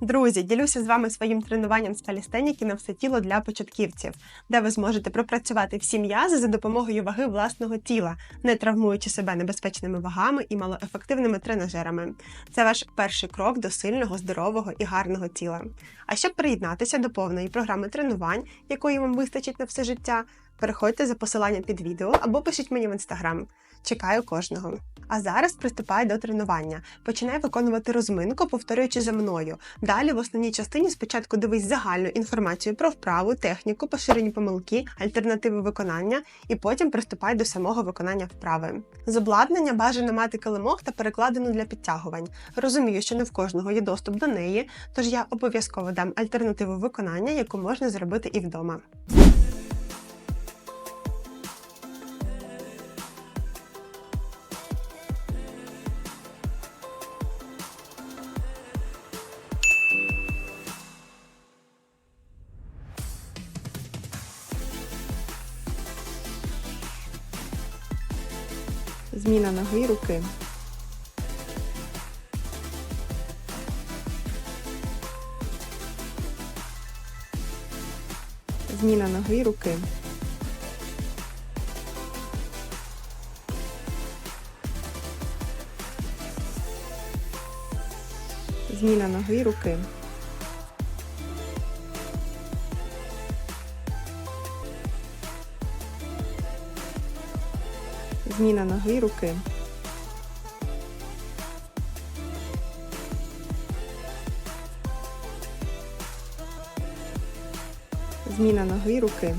Друзі, ділюся з вами своїм тренуванням з калістеніки на все тіло для початківців, де ви зможете пропрацювати всі м'язи за допомогою ваги власного тіла, не травмуючи себе небезпечними вагами і малоефективними тренажерами. Це ваш перший крок до сильного, здорового і гарного тіла. А щоб приєднатися до повної програми тренувань, якої вам вистачить на все життя, переходьте за посиланням під відео або пишіть мені в інстаграм. Чекаю кожного. А зараз приступаю до тренування. Починай виконувати розминку, повторюючи за мною. Далі в основній частині спочатку дивись загальну інформацію про вправу, техніку, поширені помилки, альтернативи виконання, і потім приступай до самого виконання вправи. З обладнання бажано мати килимок та перекладину для підтягувань. Розумію, що не в кожного є доступ до неї, тож я обов'язково дам альтернативу виконання, яку можна зробити і вдома. Зміна ноги і руки. Зміна ноги і руки. Зміна ноги руки. Зміна ноги і руки. Зміна ноги і руки.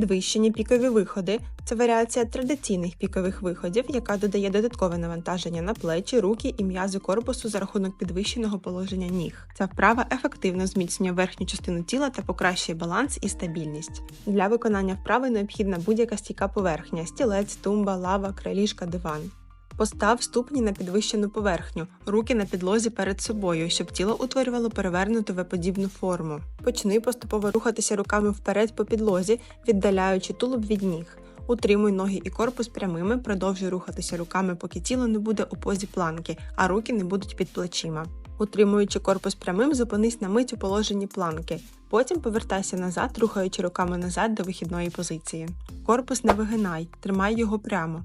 Підвищені пікові виходи це варіація традиційних пікових виходів, яка додає додаткове навантаження на плечі, руки і м'язи корпусу за рахунок підвищеного положення ніг. Ця вправа ефективно зміцнює верхню частину тіла та покращує баланс і стабільність. Для виконання вправи необхідна будь-яка стійка поверхня стілець, тумба, лава, крайліжка, диван. Постав ступні на підвищену поверхню, руки на підлозі перед собою, щоб тіло утворювало перевернуту В-подібну форму. Почни поступово рухатися руками вперед по підлозі, віддаляючи тулуб від ніг. Утримуй ноги і корпус прямими, продовжуй рухатися руками, поки тіло не буде у позі планки, а руки не будуть під плечима. Утримуючи корпус прямим, зупинись на мить у положенні планки. Потім повертайся назад, рухаючи руками назад до вихідної позиції. Корпус не вигинай, тримай його прямо.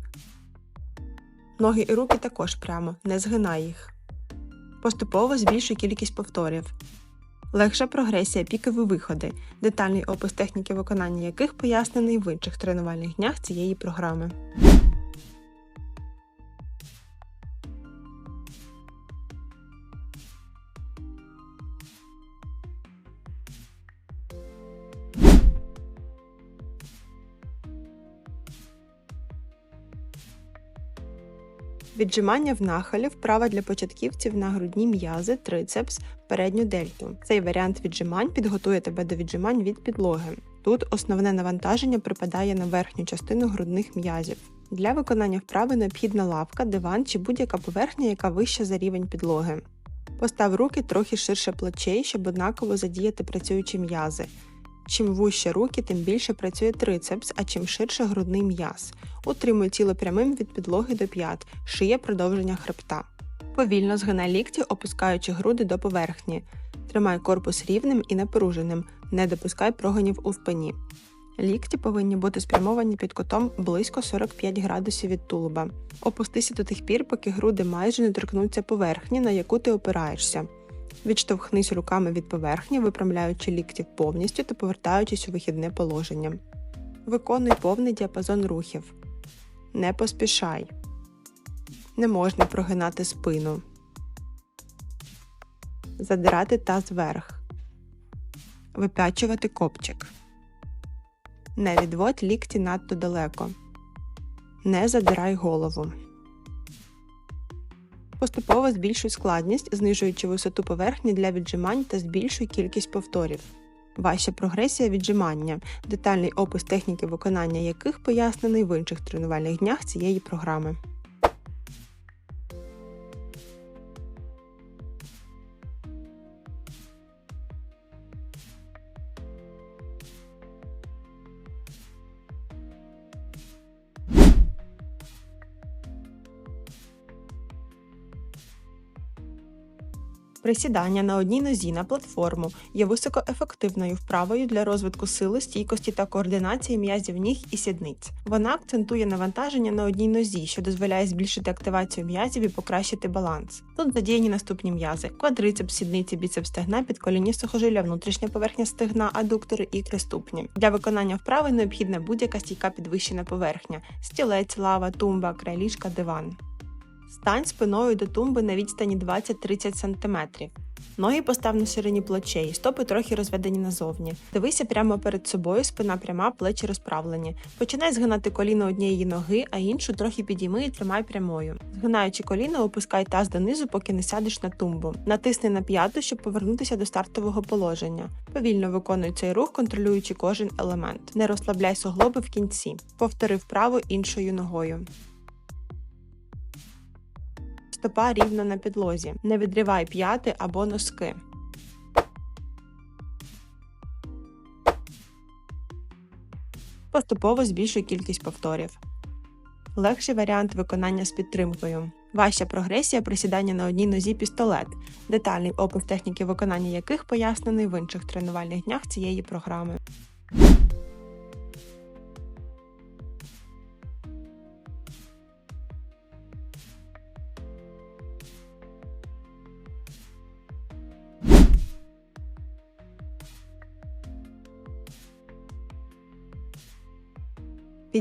Ноги і руки також прямо, не згинай їх. Поступово збільшуй кількість повторів. Легша прогресія пікові виходи, детальний опис техніки виконання яких пояснений в інших тренувальних днях цієї програми. Віджимання в нахилі вправа для початківців на грудні м'язи, трицепс, передню дельту. Цей варіант віджимань підготує тебе до віджимань від підлоги. Тут основне навантаження припадає на верхню частину грудних м'язів. Для виконання вправи необхідна лавка, диван чи будь-яка поверхня, яка вища за рівень підлоги. Постав руки трохи ширше плечей, щоб однаково задіяти працюючі м'язи. Чим вужче руки, тим більше працює трицепс, а чим ширше грудний м'яз. Утримуй тіло прямим від підлоги до п'ят, шия продовження хребта. Повільно згинай лікті, опускаючи груди до поверхні. Тримай корпус рівним і напруженим, не допускай прогонів у спині. Лікті повинні бути спрямовані під кутом близько 45 градусів від тулуба. Опустися до тих пір, поки груди майже не торкнуться поверхні, на яку ти опираєшся. Відштовхнись руками від поверхні, випрямляючи лікті повністю та повертаючись у вихідне положення. Виконуй повний діапазон рухів. Не поспішай. Не можна прогинати спину. Задирати таз вверх. Вип'ячувати копчик. Не відводь лікті надто далеко. Не задирай голову. Поступово збільшуй складність, знижуючи висоту поверхні для віджимань та збільшуй кількість повторів. Ваша прогресія віджимання, детальний опис техніки виконання яких пояснений в інших тренувальних днях цієї програми. Присідання на одній нозі на платформу є високоефективною вправою для розвитку сили, стійкості та координації м'язів ніг і сідниць. Вона акцентує навантаження на одній нозі, що дозволяє збільшити активацію м'язів і покращити баланс. Тут задіяні наступні м'язи: квадрицепс, сідниці, біцепс стегна, підколінні сухожилля, внутрішня поверхня стегна, адуктори і креступні. Для виконання вправи необхідна будь-яка стійка підвищена поверхня: стілець, лава, тумба, крайліжка, диван. Стань спиною до тумби на відстані 20-30 см. Ноги постав на ширині плечей, стопи трохи розведені назовні. Дивися прямо перед собою, спина пряма, плечі розправлені. Починай згинати коліно однієї ноги, а іншу трохи підійми і тримай прямою. Згинаючи коліно, опускай таз донизу, поки не сядеш на тумбу. Натисни на п'яту, щоб повернутися до стартового положення. Повільно виконуй цей рух, контролюючи кожен елемент. Не розслабляй суглоби в кінці. Повтори вправо іншою ногою стопа рівно на підлозі. Не відривай п'яти або носки. Поступово збільшуй кількість повторів. Легший варіант виконання з підтримкою. Ваша прогресія присідання на одній нозі пістолет, детальний опис техніки виконання яких пояснений в інших тренувальних днях цієї програми.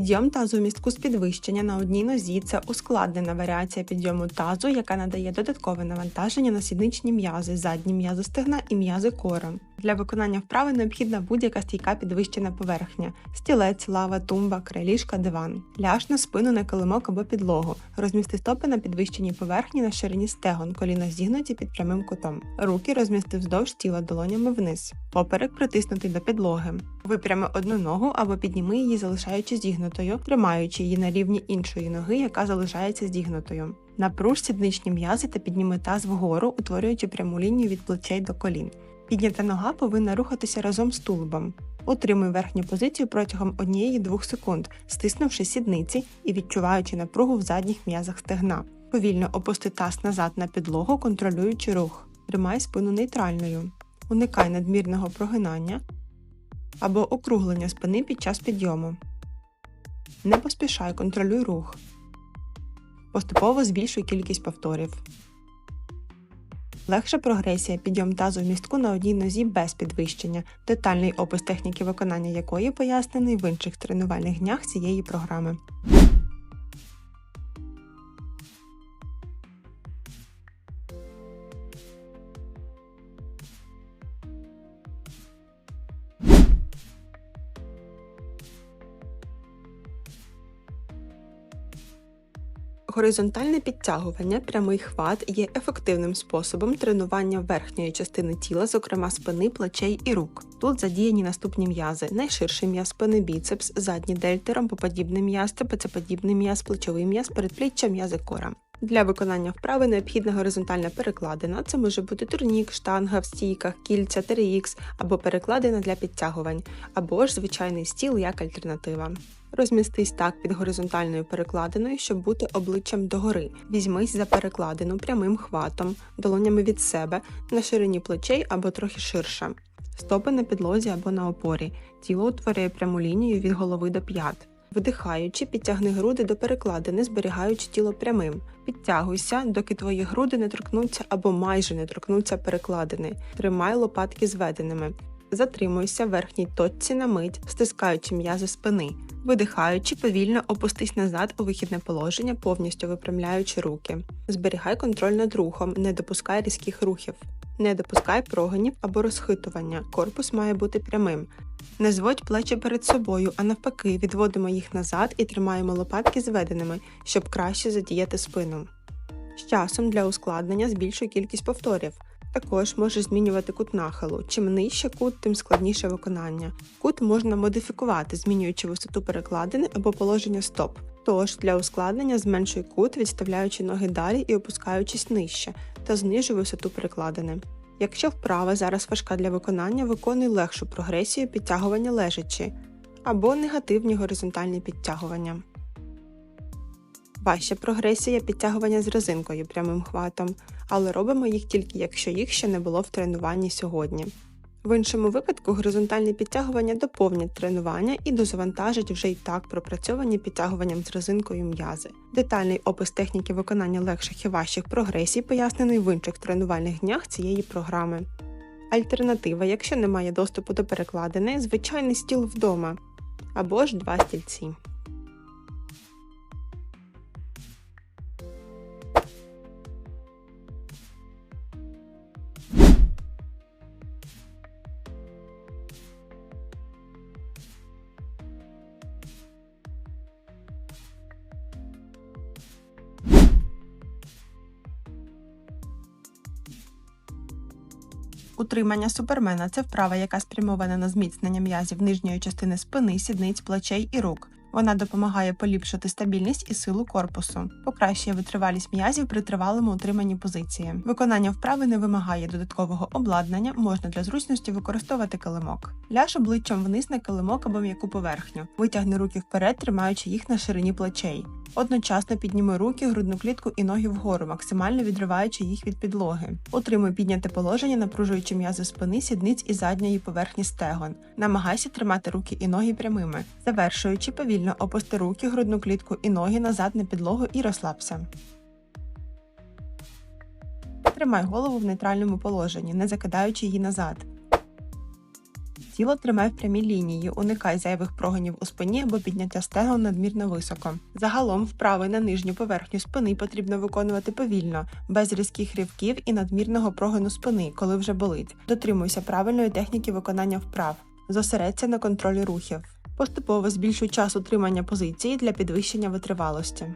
Підйом тазу в містку з підвищення на одній нозі це ускладнена варіація підйому тазу, яка надає додаткове навантаження на сідничні м'язи, задні м'язи стегна і м'язи кора. Для виконання вправи необхідна будь-яка стійка підвищена поверхня: стілець, лава, тумба, крайліжка, диван. Ляж на спину на килимок або підлогу. Розмісти стопи на підвищеній поверхні на ширині стегон, коліна зігнуті під прямим кутом. Руки розмісти вздовж тіла долонями вниз. Поперек притиснутий до підлоги. Випрями одну ногу або підніми її, залишаючи зігнутою, тримаючи її на рівні іншої ноги, яка залишається зігнутою. Напруж сідничні м'язи та підніми таз вгору, утворюючи пряму лінію від плечей до колін. Піднята нога повинна рухатися разом з тулубом. Утримуй верхню позицію протягом 1-2 секунд, стиснувши сідниці і відчуваючи напругу в задніх м'язах стегна. Повільно опусти таз назад на підлогу, контролюючи рух. Тримай спину нейтральною. Уникай надмірного прогинання або округлення спини під час підйому. Не поспішай, контролюй рух. Поступово збільшуй кількість повторів. Легша прогресія підйом тазу в містку на одній нозі без підвищення, детальний опис техніки виконання якої пояснений в інших тренувальних днях цієї програми. Горизонтальне підтягування, прямий хват є ефективним способом тренування верхньої частини тіла, зокрема спини, плечей і рук. Тут задіяні наступні м'язи: найширший м'яз спини біцепс, задній дельти, ромбоподібний м'яз, трапецеподібний м'яз, плечовий м'яз, передпліччя, м'язи кора. Для виконання вправи необхідна горизонтальна перекладина. Це може бути турнік, штанга в стійках, кільця, 3х або перекладина для підтягувань, або ж звичайний стіл як альтернатива. Розмістись так під горизонтальною перекладиною, щоб бути обличчям догори. Візьмись за перекладину прямим хватом, долонями від себе, на ширині плечей або трохи ширше. Стопи на підлозі або на опорі. Тіло утворює пряму лінію від голови до п'ят. Видихаючи, підтягни груди до перекладини, зберігаючи тіло прямим. Підтягуйся, доки твої груди не торкнуться або майже не торкнуться перекладини. Тримай лопатки зведеними. Затримуйся в верхній точці на мить, стискаючи м'язи спини. Видихаючи, повільно опустись назад у вихідне положення, повністю випрямляючи руки. Зберігай контроль над рухом, не допускай різких рухів. Не допускай прогонів або розхитування. Корпус має бути прямим. Не зводь плечі перед собою, а навпаки, відводимо їх назад і тримаємо лопатки зведеними, щоб краще задіяти спину. З часом для ускладнення збільшуй кількість повторів. Також може змінювати кут нахилу. Чим нижче кут, тим складніше виконання. Кут можна модифікувати, змінюючи висоту перекладини або положення стоп. Тож для ускладнення зменшуй кут, відставляючи ноги далі і опускаючись нижче, та знижуй висоту перекладини. Якщо вправа зараз важка для виконання, виконуй легшу прогресію підтягування лежачи або негативні горизонтальні підтягування. Важча прогресія підтягування з резинкою прямим хватом, але робимо їх тільки якщо їх ще не було в тренуванні сьогодні. В іншому випадку горизонтальні підтягування доповнять тренування і дозавантажать вже й так пропрацьовані підтягуванням з резинкою м'язи. Детальний опис техніки виконання легших і важчих прогресій пояснений в інших тренувальних днях цієї програми. Альтернатива, якщо немає доступу до перекладини, звичайний стіл вдома або ж два стільці. Утримання супермена це вправа, яка спрямована на зміцнення м'язів нижньої частини спини, сідниць, плечей і рук. Вона допомагає поліпшити стабільність і силу корпусу, покращує витривалість м'язів при тривалому утриманні позиції. Виконання вправи не вимагає додаткового обладнання, можна для зручності використовувати килимок. Ляж обличчям вниз на килимок або м'яку поверхню. Витягни руки вперед, тримаючи їх на ширині плечей. Одночасно підніми руки, грудну клітку і ноги вгору, максимально відриваючи їх від підлоги. Утримуй підняте положення, напружуючи м'язи спини, сідниць і задньої поверхні стегон. Намагайся тримати руки і ноги прямими, завершуючи повільно опусти руки, грудну клітку і ноги назад на підлогу і розслабся. Тримай голову в нейтральному положенні, не закидаючи її назад. Тіло тримай в прямій лінії, уникай зайвих прогонів у спині або підняття стегон надмірно високо. Загалом вправи на нижню поверхню спини потрібно виконувати повільно, без різких ривків і надмірного прогону спини, коли вже болить. Дотримуйся правильної техніки виконання вправ. Зосередься на контролі рухів. Поступово збільшуй час утримання позиції для підвищення витривалості.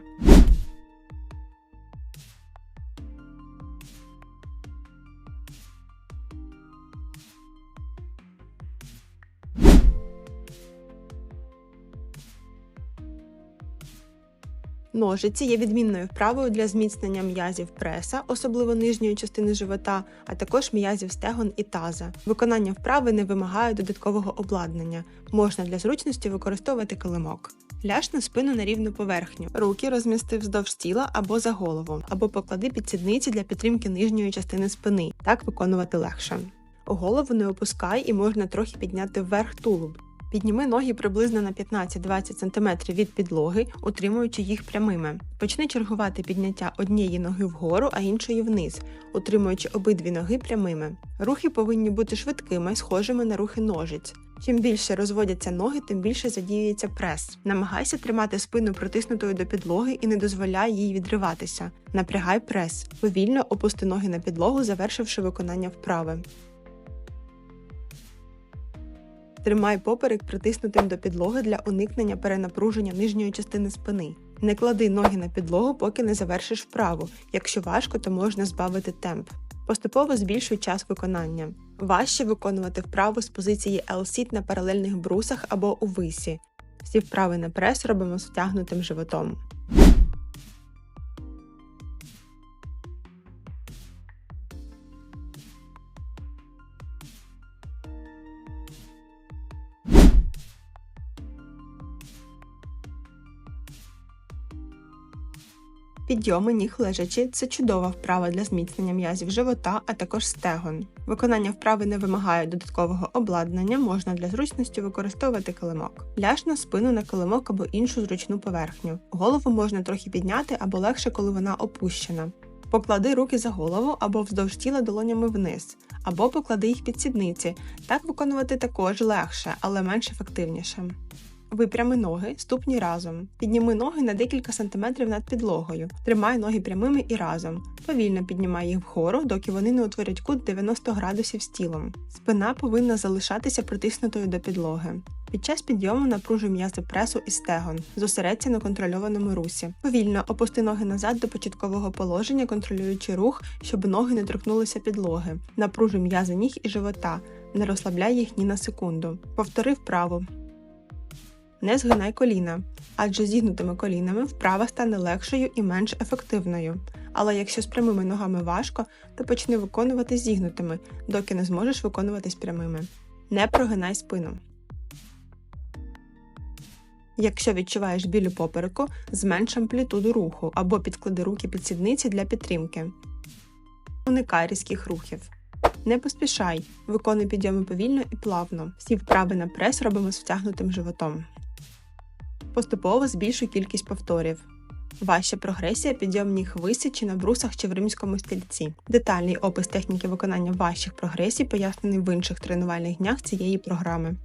Ножиці є відмінною вправою для зміцнення м'язів преса, особливо нижньої частини живота, а також м'язів стегон і таза. Виконання вправи не вимагає додаткового обладнання. Можна для зручності використовувати килимок. Ляж на спину на рівну поверхню. Руки розмісти вздовж тіла або за голову, або поклади під сідниці для підтримки нижньої частини спини. Так виконувати легше. Голову не опускай і можна трохи підняти вверх тулуб. Підніми ноги приблизно на 15-20 см від підлоги, утримуючи їх прямими. Почни чергувати підняття однієї ноги вгору, а іншої вниз, утримуючи обидві ноги прямими. Рухи повинні бути швидкими, схожими на рухи ножиць. Чим більше розводяться ноги, тим більше задіюється прес. Намагайся тримати спину притиснутою до підлоги і не дозволяй їй відриватися. Напрягай прес. Повільно опусти ноги на підлогу, завершивши виконання вправи. Тримай поперек притиснутим до підлоги для уникнення перенапруження нижньої частини спини. Не клади ноги на підлогу, поки не завершиш вправу. Якщо важко, то можна збавити темп. Поступово збільшуй час виконання. Важче виконувати вправу з позиції L-sit на паралельних брусах або у висі. Всі вправи на прес робимо з втягнутим животом. Підйоми ніг лежачи це чудова вправа для зміцнення м'язів живота, а також стегон. Виконання вправи не вимагає додаткового обладнання, можна для зручності використовувати килимок. Ляж на спину на килимок або іншу зручну поверхню. Голову можна трохи підняти або легше, коли вона опущена. Поклади руки за голову або вздовж тіла долонями вниз, або поклади їх під сідниці. Так виконувати також легше, але менш ефективніше. Випрями ноги, ступні разом. Підніми ноги на декілька сантиметрів над підлогою. Тримай ноги прямими і разом. Повільно піднімай їх вгору, доки вони не утворять кут 90 градусів з тілом. Спина повинна залишатися притиснутою до підлоги. Під час підйому напружуй м'язи пресу і стегон. Зосередься на контрольованому русі. Повільно опусти ноги назад до початкового положення, контролюючи рух, щоб ноги не торкнулися підлоги. Напружуй м'язи ніг і живота. Не розслабляй їх ні на секунду. Повтори вправо. Не згинай коліна, адже зігнутими колінами вправа стане легшою і менш ефективною. Але якщо з прямими ногами важко, то почни виконувати зігнутими, доки не зможеш виконувати з прямими. Не прогинай спину. Якщо відчуваєш біль у попереку, зменш амплітуду руху або підклади руки під сідниці для підтримки. Уникай різких рухів. Не поспішай, виконуй підйоми повільно і плавно. Всі вправи на прес робимо з втягнутим животом. Поступово збільшуй кількість повторів. Ваша прогресія підйомні виси чи на брусах чи в римському стільці. Детальний опис техніки виконання ваших прогресій пояснений в інших тренувальних днях цієї програми.